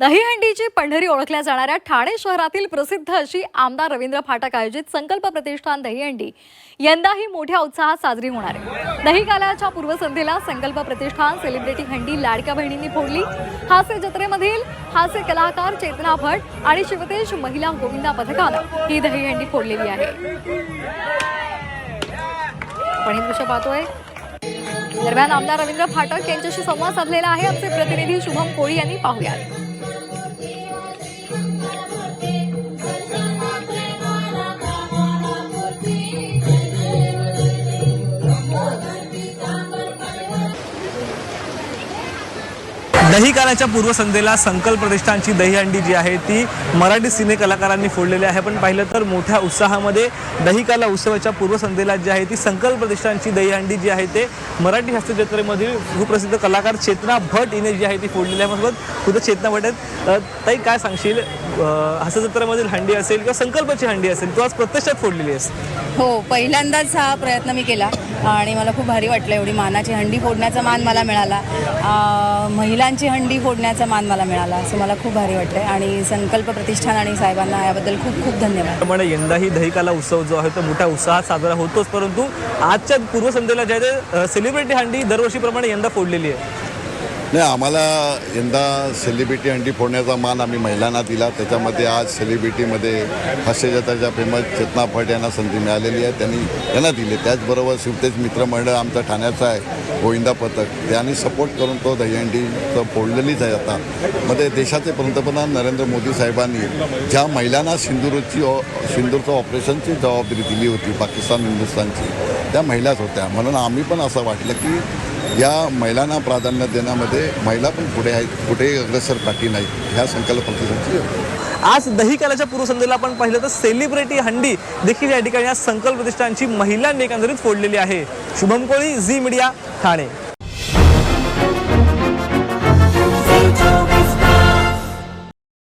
दहीहंडीची पंढरी ओळखल्या जाणाऱ्या ठाणे शहरातील प्रसिद्ध अशी आमदार रवींद्र फाटक आयोजित संकल्प प्रतिष्ठान दहीहंडी यंदाही मोठ्या उत्साहात साजरी होणार आहे. दही कालाच्या पूर्वसंध्येला संकल्प प्रतिष्ठान सेलिब्रिटी हंडी लाडक्या बहिणींनी फोडली. हास्य जत्रेमधील हास्य कलाकार चेतना भट आणि शिवतेश महिला गोविंदा पथकानं ही दहीहंडी फोडलेली आहे. आपण हे दृश्य पाहतोय. दरम्यान आमदार रवींद्र फाटक यांच्याशी संवाद साधलेला आहे. आमचे प्रतिनिधी शुभम कोळी यांनी पाहुयात. दही कालाच्या पूर्वसंध्येला संकल्प प्रतिष्ठानची दहीहंडी जी आहे ती मराठी सिने कलाकारांनी फोडलेली आहे. पण पाहिलं तर मोठ्या उत्साहामध्ये दहीकाला उत्सवाच्या पूर्वसंध्येला जी आहे ती संकल्प प्रतिष्ठानची दहीहंडी जी आहे ते मराठी हस्तजत्रेमधील सुप्रसिद्ध कलाकार चेतना भट हिने जी आहे ती फोडलेली आहे. माझ्यासोबत खुद्द चेतना भट आहेत? ताई काय सांगशील? अ, हस्तजत्रेमधील हंडी असेल किंवा संकल्पाची हंडी असेल तू आज प्रत्यक्षात फोडलेली आहेस. हो पहिल्यांदाच हा प्रयत्न मी केला आणि मला खूप भारी वाटलं एवढी मानाची हंडी फोडण्याचा मान मला मिळाला. महिलांची हंडी फोडण्याचा मान मला मिळाला असं मला खूप भारी वाटलं आणि संकल्प प्रतिष्ठान आणि साहेबांना याबद्दल खूप खूप धन्यवाद. त्याप्रमाणे यंदाही दहीकाला उत्सव जो आहे तो मोठ्या उत्साहात साजरा होतोच परंतु आजच्या पूर्वसंध्येला जे आहे ते सेलिब्रिटी हंडी दरवर्षीप्रमाणे यंदा फोडलेली आहे नाही आम्हाला यंदा सेलिब्रिटी हंडी फोडण्याचा मान आम्ही महिलांना दिला. त्याच्यामध्ये आज सेलिब्रिटीमध्ये हास्यजत्राच्या फेमस चेतना फट यांना संधी मिळालेली आहे. त्यांनी यांना दिली. त्याचबरोबर शिवतेज मित्रमंडळ आमचा ठाण्याचा आहे गोविंदा पथक. त्यांनी सपोर्ट करून तो दहीहंडी फोडलेलीच आहे आता. मध्ये देशाचे पंतप्रधान नरेंद्र मोदी साहेबांनी ज्या महिलांना सिंदूरची सिंदूरचं ऑपरेशनची जबाबदारी दिली होती पाकिस्तान हिंदुस्थानची त्या महिलाच होत्या. म्हणून आम्ही पण असं वाटलं की या महिलांना प्राधान्य देण्यामध्ये महिला पण पुढे आहेत कुठेही अग्रेसर पाठी नाही ह्या संकल्पनेची आज आज दहीकालाच्या पूर्वसंध्येला आपण पाहिलं तर सेलिब्रिटी हंडी देखील या ठिकाणी आज संकल्प प्रतिष्ठानची महिलांनी एकंदरीत फोडलेली आहे. Shubham Koli Zee media Thane.